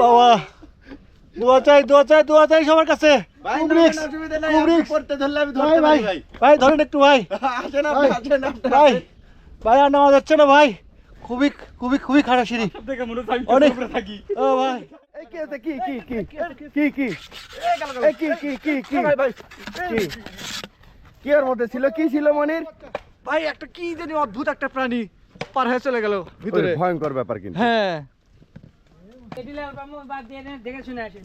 বাবা। দোয়া চাই দোয়া চাই দোয়া চাই সবার কাছে। ভাই ধরেন একটু ভাই। ভাই ভাই আর না ভাই। খুবই খুবই খুবই খারাপ সিঁড়ি। অনেক। ও ভাই। কি মধ্যে ছিল? কি ছিল মনির? ভাই একটা কি জানি অদ্ভুত একটা প্রাণী। পার হয়ে চলে গেল ভিতরে। ভয়ঙ্কর ব্যাপার কিন্তু। হ্যাঁ। এটিলে বাদ দিয়ে দেখে শুনে আসেন।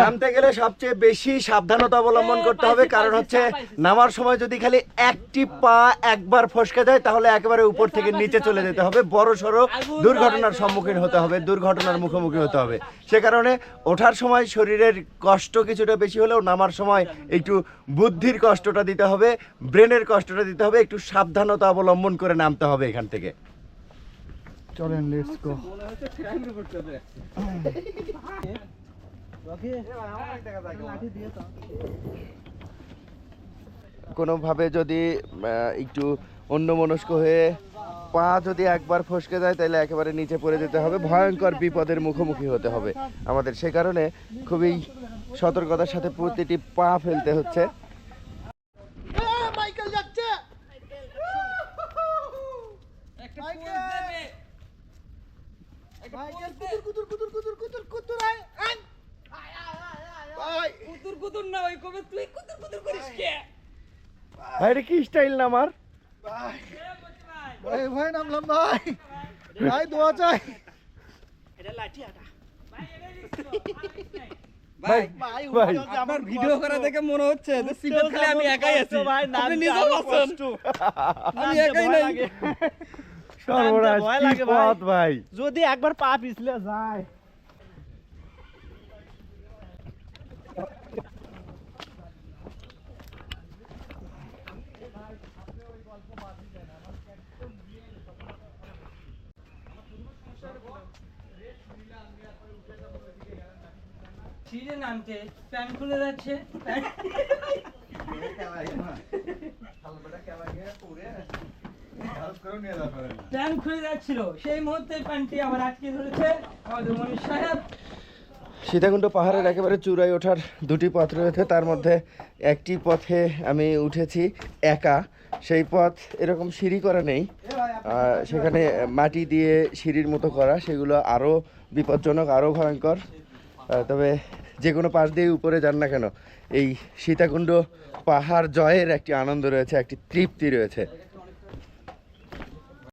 নামতে গেলে সবচেয়ে বেশি সাবধানতা অবলম্বন করতে হবে কারণ হচ্ছে নামার সময় যদি খালি একটি পা একবার ফসকে যায় তাহলে একেবারে উপর থেকে নিচে চলে যেতে হবে। বড় সড়ো দুর্ঘটনার সম্মুখীন হতে হবে দুর্ঘটনার মুখোমুখি হতে হবে। সে কারণে ওঠার সময় শরীরের কষ্ট কিছুটা বেশি হলেও নামার সময় একটু বুদ্ধির কষ্টটা দিতে হবে ব্রেনের কষ্টটা দিতে হবে একটু সাবধানতা অবলম্বন করে নামতে হবে এখান থেকে। চলেন লেটস গো কোনোভাবে যদি একটু অন্যমনস্ক হয়ে পা যদি একবার ফসকে যায় তাহলে একেবারে নিচে পড়ে যেতে হবে। ভয়ঙ্কর বিপদের মুখোমুখি হতে হবে আমাদের। সে কারণে খুবই সতর্কতার সাথে প্রতিটি পা ফেলতে হচ্ছে। কুতুর না ওই কবে তুই কুতুর কুতুর করিস কে? ভাই রে কি স্টাইল না আমার? ভাই। ভাই। নামলাম ভাই। ভাই দোয়া চাই। ভাই ভাই আপনার ভিডিও করা দেখে মনে হচ্ছে যে সিটে খালি আমি একাই আছি। আপনি নিজেও আছেন। আমি একাই নাই। সর্বনাশ কি ভাই। পথ ভাই। যদি একবার পা পিছলে যায়। সিঁড়ে নামতে প্যান্ট খুলে যাচ্ছে। প্যান্ট খুলে যাচ্ছিল। সেই মুহূর্তে প্যান্টটি আবার আটকে ধরেছে। আমাদের মনির সাহেব। সীতাকুণ্ড পাহাড়ের একেবারে চূড়ায় ওঠার দুটি পথ রয়েছে। তার মধ্যে একটি পথে আমি উঠেছি একা। সেই পথ এরকম সিঁড়ি করা নেই। সেখানে মাটি দিয়ে সিঁড়ির মতো করা, সেগুলো আরও বিপজ্জনক আরও ভয়ঙ্কর। তবে যে কোনো পাশ দিয়ে উপরে যান না কেন, এই সীতাকুণ্ড পাহাড় জয়ের একটি আনন্দ রয়েছে, একটি তৃপ্তি রয়েছে।